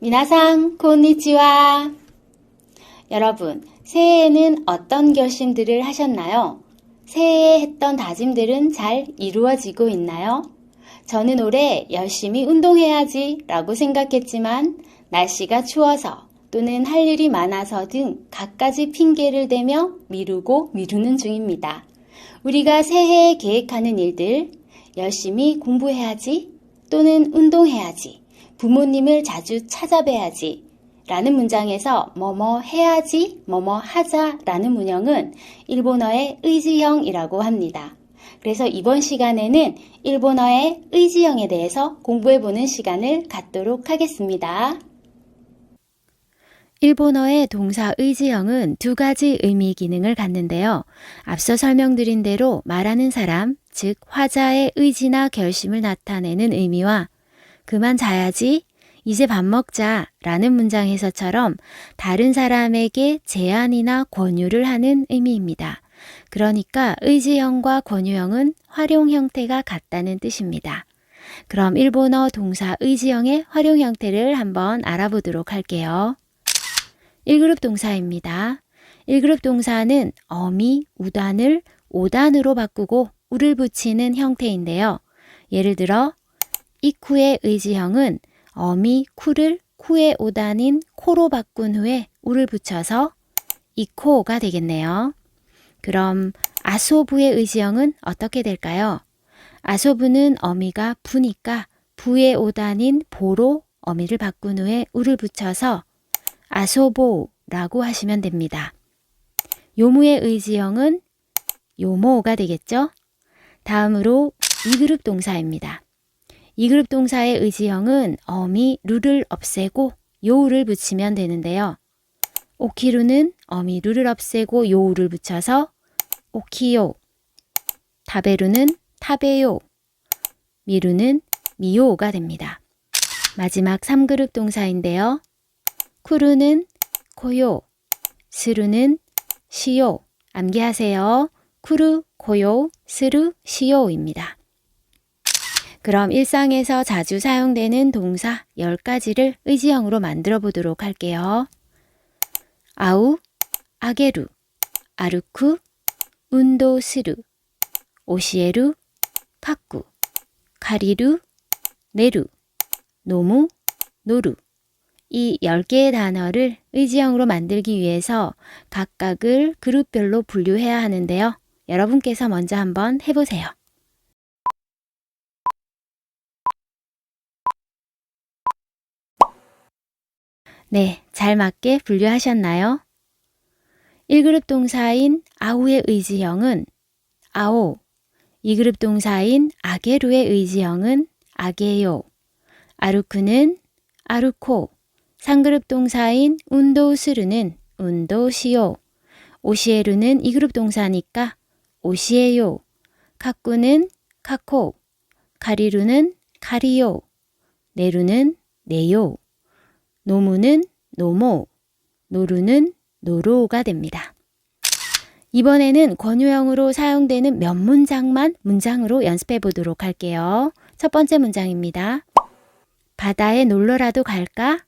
미나상 곤니치와 여러분, 새해에는 어떤 결심들을 하셨나요? 새해에 했던 다짐들은 잘 이루어지고 있나요? 저는 올해 열심히 운동해야지 라고 생각했지만 날씨가 추워서 또는 할 일이 많아서 등 갖가지 핑계를 대며 미루고 미루는 중입니다. 우리가 새해에 계획하는 일들, 열심히 공부해야지 또는 운동해야지, 부모님을 자주 찾아뵈야지 라는 문장에서 뭐뭐 해야지, 뭐뭐 하자 라는 문형은 일본어의 의지형이라고 합니다. 그래서 이번 시간에는 일본어의 의지형에 대해서 공부해보는 시간을 갖도록 하겠습니다. 일본어의 동사 의지형은 두 가지 의미 기능을 갖는데요. 앞서 설명드린 대로 말하는 사람, 즉 화자의 의지나 결심을 나타내는 의미와 그만 자야지, 이제 밥 먹자 라는 문장에서처럼 다른 사람에게 제안이나 권유를 하는 의미입니다. 그러니까 의지형과 권유형은 활용 형태가 같다는 뜻입니다. 그럼 일본어 동사 의지형의 활용 형태를 한번 알아보도록 할게요. 1그룹 동사입니다. 1그룹 동사는 어미, 우단을 오단으로 바꾸고 우를 붙이는 형태인데요. 예를 들어 이쿠의 의지형은 어미 쿠를 쿠의 오단인 코로 바꾼 후에 우를 붙여서 이코가 되겠네요. 그럼 아소부의 의지형은 어떻게 될까요? 아소부는 어미가 부니까 부의 오단인 보로 어미를 바꾼 후에 우를 붙여서 아소보라고 하시면 됩니다. 요무의 의지형은 요모가 되겠죠? 다음으로 이그룹 동사입니다. 이 그룹 동사의 의지형은 어미 루를 없애고 요우를 붙이면 되는데요. 오키루는 어미 루를 없애고 요우를 붙여서 오키요. 타베루는 타베요. 미루는 미요가 됩니다. 마지막 3그룹 동사인데요. 쿠루는 코요, 스루는 시요. 암기하세요. 쿠루, 코요, 스루, 시요입니다. 그럼 일상에서 자주 사용되는 동사 10가지를 의지형으로 만들어 보도록 할게요. 아우, 아게루, 아루쿠, 운도스루, 오시에루, 카쿠, 카리루, 네루, 노무, 노루. 이 10개의 단어를 의지형으로 만들기 위해서 각각을 그룹별로 분류해야 하는데요. 여러분께서 먼저 한번 해보세요. 네, 잘 맞게 분류하셨나요? 1그룹 동사인 아우의 의지형은 아오, 2그룹 동사인 아게루의 의지형은 아게요, 아루쿠는 아루코, 3그룹 동사인 운도스르는 운도시요, 오시에루는 2그룹 동사니까 오시에요, 카쿠는 카코, 카리루는 카리요, 네루는 네요. 노무는 노모, 노루는 노로가 됩니다. 이번에는 권유형으로 사용되는 몇 문장만 문장으로 연습해 보도록 할게요. 첫 번째 문장입니다. 바다에 놀러라도 갈까?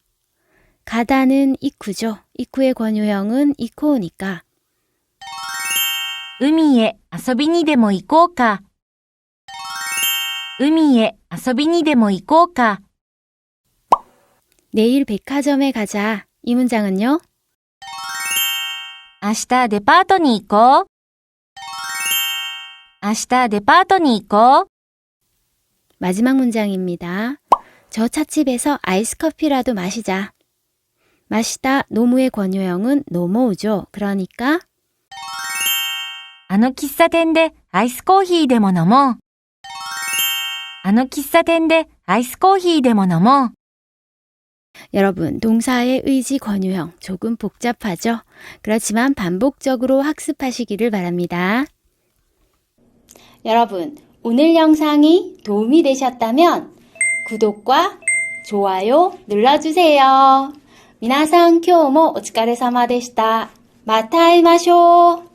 가다는 이쿠죠. 이쿠의 권유형은 이코우니까 海へ遊びにでも行こうか。海へ遊びにでも行こうか。 내일 백화점에 가자. 이 문장은요. 明日デパートに行こう。明日デパートに行こう。 마지막 문장입니다. 저 찻집에서 아이스 커피라도 마시자. 마시다 노무의 권유형은 노모우죠. 그러니까 あの喫茶店でアイスコーヒーでも飲もう。あの喫茶店でアイスコーヒーでも飲もう。 여러분, 동사의 의지 권유형 조금 복잡하죠? 그렇지만 반복적으로 학습하시기를 바랍니다. 여러분, 오늘 영상이 도움이 되셨다면 구독과 좋아요 눌러주세요. 미나상 쿄모 오츠카레사마 데시타. 마타이마쇼!